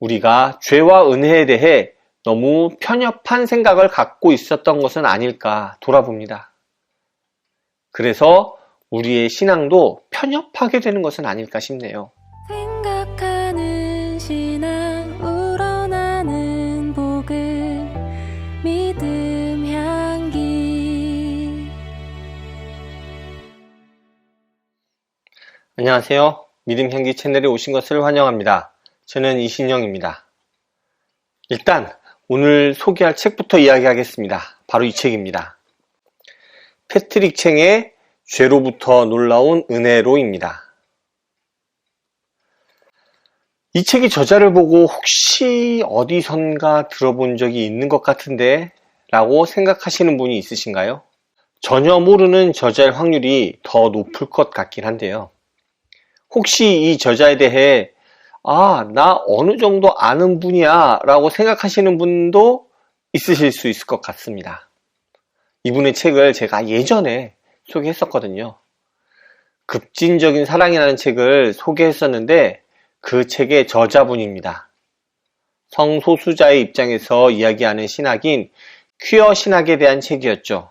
우리가 죄와 은혜에 대해 너무 편협한 생각을 갖고 있었던 것은 아닐까 돌아봅니다. 그래서 우리의 신앙도 편협하게 되는 것은 아닐까 싶네요. 생각하는 신앙 우러나는 복음 믿음 향기 안녕하세요. 믿음 향기 채널에 오신 것을 환영합니다. 저는 이신영입니다. 일단 오늘 소개할 책부터 이야기하겠습니다. 바로 이 책입니다. 패트릭 챙의 죄로부터 놀라운 은혜로입니다. 이 책의 저자를 보고 혹시 어디선가 들어본 적이 있는 것 같은데 라고 생각하시는 분이 있으신가요? 전혀 모르는 저자일 확률이 더 높을 것 같긴 한데요. 혹시 이 저자에 대해 아, 나 어느 정도 아는 분이야 라고 생각하시는 분도 있으실 수 있을 것 같습니다. 이분의 책을 제가 예전에 소개했었거든요. 급진적인 사랑이라는 책을 소개했었는데 그 책의 저자분입니다. 성소수자의 입장에서 이야기하는 신학인 퀴어 신학에 대한 책이었죠.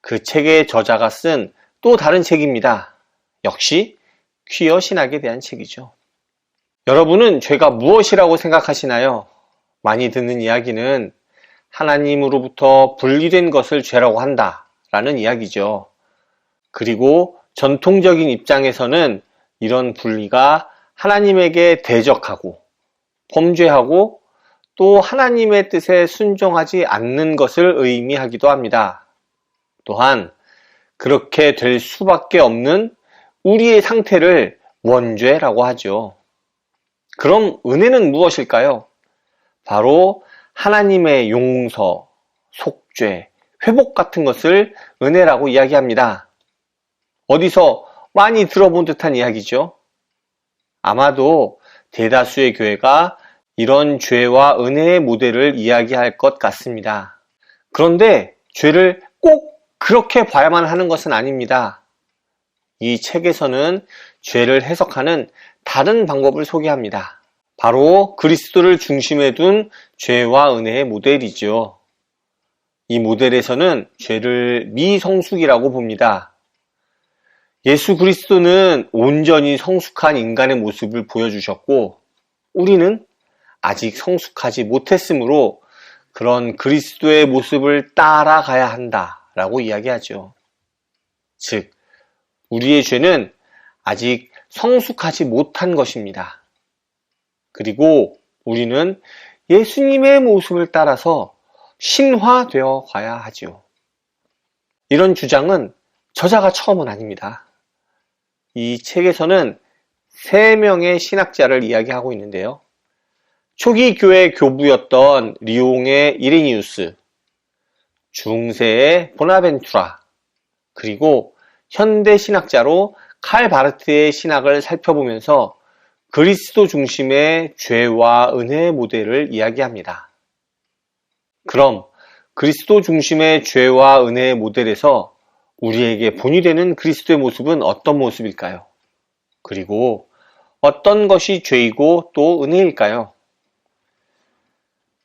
그 책의 저자가 쓴 또 다른 책입니다. 역시 퀴어 신학에 대한 책이죠. 여러분은 죄가 무엇이라고 생각하시나요? 많이 듣는 이야기는 하나님으로부터 분리된 것을 죄라고 한다 라는 이야기죠. 그리고 전통적인 입장에서는 이런 분리가 하나님에게 대적하고 범죄하고 또 하나님의 뜻에 순종하지 않는 것을 의미하기도 합니다. 또한 그렇게 될 수밖에 없는 우리의 상태를 원죄라고 하죠. 그럼 은혜는 무엇일까요? 바로 하나님의 용서, 속죄, 회복 같은 것을 은혜라고 이야기합니다. 어디서 많이 들어본 듯한 이야기죠. 아마도 대다수의 교회가 이런 죄와 은혜의 모델을 이야기할 것 같습니다. 그런데 죄를 꼭 그렇게 봐야만 하는 것은 아닙니다. 이 책에서는 죄를 해석하는 다른 방법을 소개합니다. 바로 그리스도를 중심에 둔 죄와 은혜의 모델이죠. 이 모델에서는 죄를 미성숙이라고 봅니다. 예수 그리스도는 온전히 성숙한 인간의 모습을 보여주셨고, 우리는 아직 성숙하지 못했으므로 그런 그리스도의 모습을 따라가야 한다라고 이야기하죠. 즉, 우리의 죄는 아직 성숙하지 못한 것입니다. 그리고 우리는 예수님의 모습을 따라서 신화되어 가야 하지요. 이런 주장은 저자가 처음은 아닙니다. 이 책에서는 세 명의 신학자를 이야기하고 있는데요. 초기 교회 교부였던 리옹의 이레니우스, 중세의 보나벤투라, 그리고 현대 신학자로 칼 바르트의 신학을 살펴보면서 그리스도 중심의 죄와 은혜의 모델을 이야기합니다. 그럼 그리스도 중심의 죄와 은혜의 모델에서 우리에게 본이 되는 그리스도의 모습은 어떤 모습일까요? 그리고 어떤 것이 죄이고 또 은혜일까요?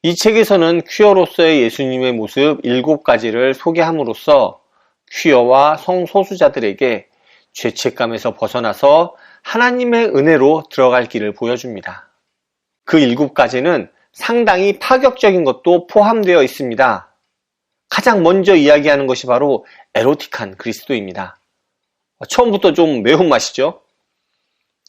이 책에서는 퀴어로서의 예수님의 모습 7가지를 소개함으로써 퀴어와 성소수자들에게 죄책감에서 벗어나서 하나님의 은혜로 들어갈 길을 보여줍니다. 그 일곱 가지는 상당히 파격적인 것도 포함되어 있습니다. 가장 먼저 이야기하는 것이 바로 에로틱한 그리스도입니다. 처음부터 좀 매운맛이죠?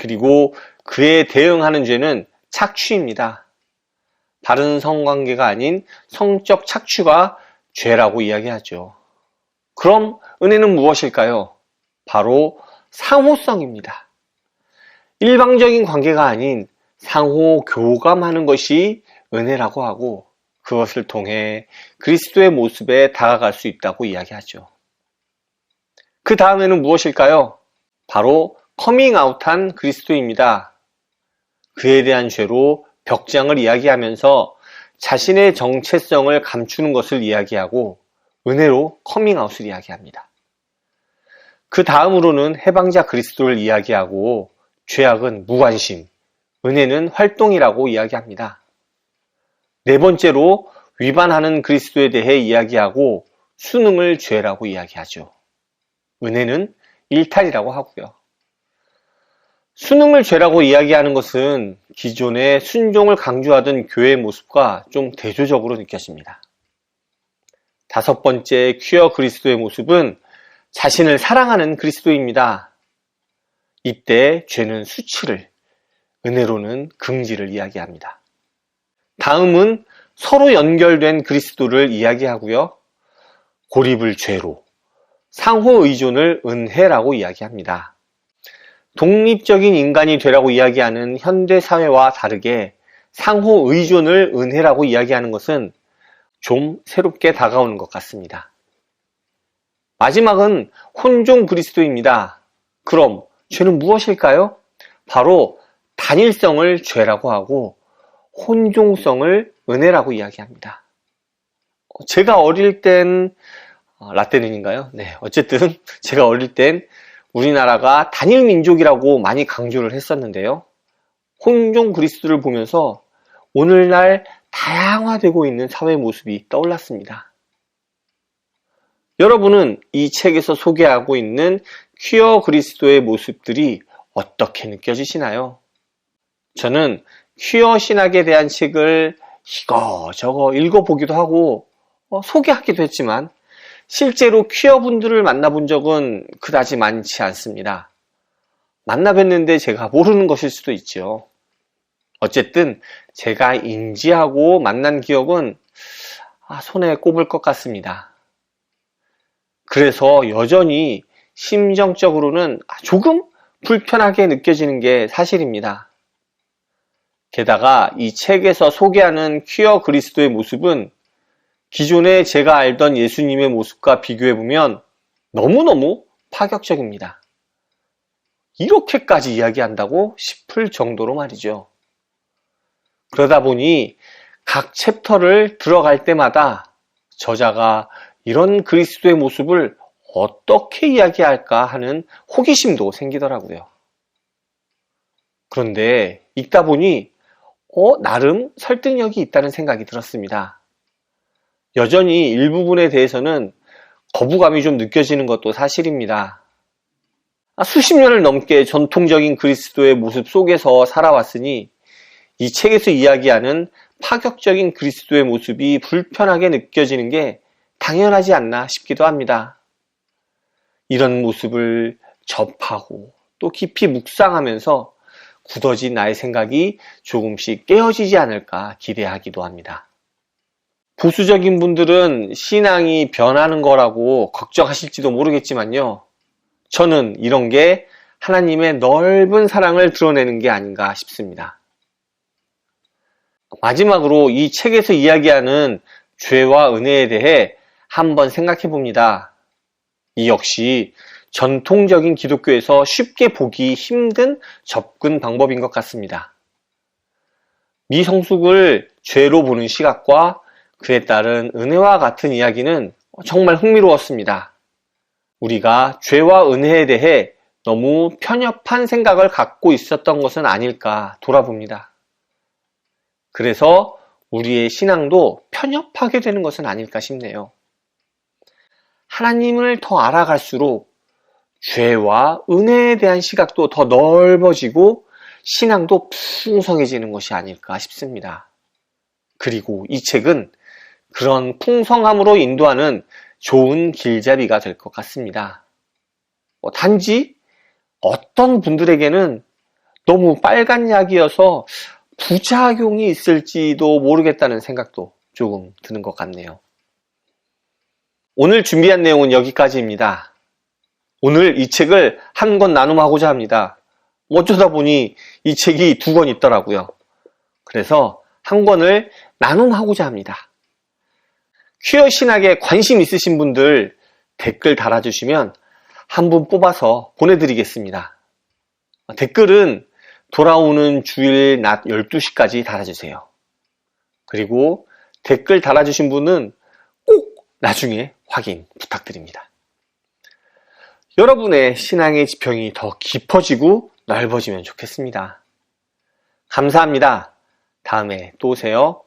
그리고 그에 대응하는 죄는 착취입니다. 바른 성관계가 아닌 성적 착취가 죄라고 이야기하죠. 그럼 은혜는 무엇일까요? 바로 상호성입니다. 일방적인 관계가 아닌 상호 교감하는 것이 은혜라고 하고 그것을 통해 그리스도의 모습에 다가갈 수 있다고 이야기하죠. 그 다음에는 무엇일까요? 바로 커밍아웃한 그리스도입니다. 그에 대한 죄로 벽장을 이야기하면서 자신의 정체성을 감추는 것을 이야기하고 은혜로 커밍아웃을 이야기합니다. 그 다음으로는 해방자 그리스도를 이야기하고 죄악은 무관심, 은혜는 활동이라고 이야기합니다. 네 번째로 위반하는 그리스도에 대해 이야기하고 수능을 죄라고 이야기하죠. 은혜는 일탈이라고 하고요. 수능을 죄라고 이야기하는 것은 기존의 순종을 강조하던 교회의 모습과 좀 대조적으로 느껴집니다. 다섯 번째 퀴어 그리스도의 모습은 자신을 사랑하는 그리스도입니다. 이때 죄는 수치를, 은혜로는 긍지를 이야기합니다. 다음은 서로 연결된 그리스도를 이야기하고요. 고립을 죄로, 상호 의존을 은혜라고 이야기합니다. 독립적인 인간이 되라고 이야기하는 현대 사회와 다르게 상호 의존을 은혜라고 이야기하는 것은 좀 새롭게 다가오는 것 같습니다. 마지막은 혼종 그리스도입니다. 그럼 죄는 무엇일까요? 바로 단일성을 죄라고 하고 혼종성을 은혜라고 이야기합니다. 제가 어릴 땐 어, 라떼는인가요? 네, 어쨌든 제가 어릴 땐 우리나라가 단일 민족이라고 많이 강조를 했었는데요. 혼종 그리스도를 보면서 오늘날 다양화되고 있는 사회 모습이 떠올랐습니다. 여러분은 이 책에서 소개하고 있는 퀴어 그리스도의 모습들이 어떻게 느껴지시나요? 저는 퀴어 신학에 대한 책을 이거저거 읽어보기도 하고 어, 소개하기도 했지만 실제로 퀴어 분들을 만나본 적은 그다지 많지 않습니다. 만나 뵀는데 제가 모르는 것일 수도 있죠. 어쨌든 제가 인지하고 만난 기억은 아, 손에 꼽을 것 같습니다. 그래서 여전히 심정적으로는 조금 불편하게 느껴지는 게 사실입니다. 게다가 이 책에서 소개하는 퀴어 그리스도의 모습은 기존에 제가 알던 예수님의 모습과 비교해보면 너무너무 파격적입니다. 이렇게까지 이야기한다고 싶을 정도로 말이죠. 그러다 보니 각 챕터를 들어갈 때마다 저자가 이런 그리스도의 모습을 어떻게 이야기할까 하는 호기심도 생기더라고요. 그런데 읽다 보니 어, 나름 설득력이 있다는 생각이 들었습니다. 여전히 일부분에 대해서는 거부감이 좀 느껴지는 것도 사실입니다. 아, 수십 년을 넘게 전통적인 그리스도의 모습 속에서 살아왔으니 이 책에서 이야기하는 파격적인 그리스도의 모습이 불편하게 느껴지는 게 당연하지 않나 싶기도 합니다. 이런 모습을 접하고 또 깊이 묵상하면서 굳어진 나의 생각이 조금씩 깨어지지 않을까 기대하기도 합니다. 보수적인 분들은 신앙이 변하는 거라고 걱정하실지도 모르겠지만요. 저는 이런 게 하나님의 넓은 사랑을 드러내는 게 아닌가 싶습니다. 마지막으로 이 책에서 이야기하는 죄와 은혜에 대해 한번 생각해 봅니다. 이 역시 전통적인 기독교에서 쉽게 보기 힘든 접근 방법인 것 같습니다. 미성숙을 죄로 보는 시각과 그에 따른 은혜와 같은 이야기는 정말 흥미로웠습니다. 우리가 죄와 은혜에 대해 너무 편협한 생각을 갖고 있었던 것은 아닐까 돌아봅니다. 그래서 우리의 신앙도 편협하게 되는 것은 아닐까 싶네요. 하나님을 더 알아갈수록 죄와 은혜에 대한 시각도 더 넓어지고 신앙도 풍성해지는 것이 아닐까 싶습니다. 그리고 이 책은 그런 풍성함으로 인도하는 좋은 길잡이가 될 것 같습니다. 뭐 단지 어떤 분들에게는 너무 빨간 약이어서 부작용이 있을지도 모르겠다는 생각도 조금 드는 것 같네요. 오늘 준비한 내용은 여기까지입니다. 오늘 이 책을 한 권 나눔하고자 합니다. 어쩌다 보니 이 책이 두 권 있더라고요. 그래서 한 권을 나눔하고자 합니다. 퀴어 신학에 관심 있으신 분들 댓글 달아주시면 한 분 뽑아서 보내드리겠습니다. 댓글은 돌아오는 주일 낮 12시까지 달아주세요. 그리고 댓글 달아주신 분은 꼭 나중에 확인 부탁드립니다. 여러분의 신앙의 지평이 더 깊어지고 넓어지면 좋겠습니다. 감사합니다. 다음에 또 오세요.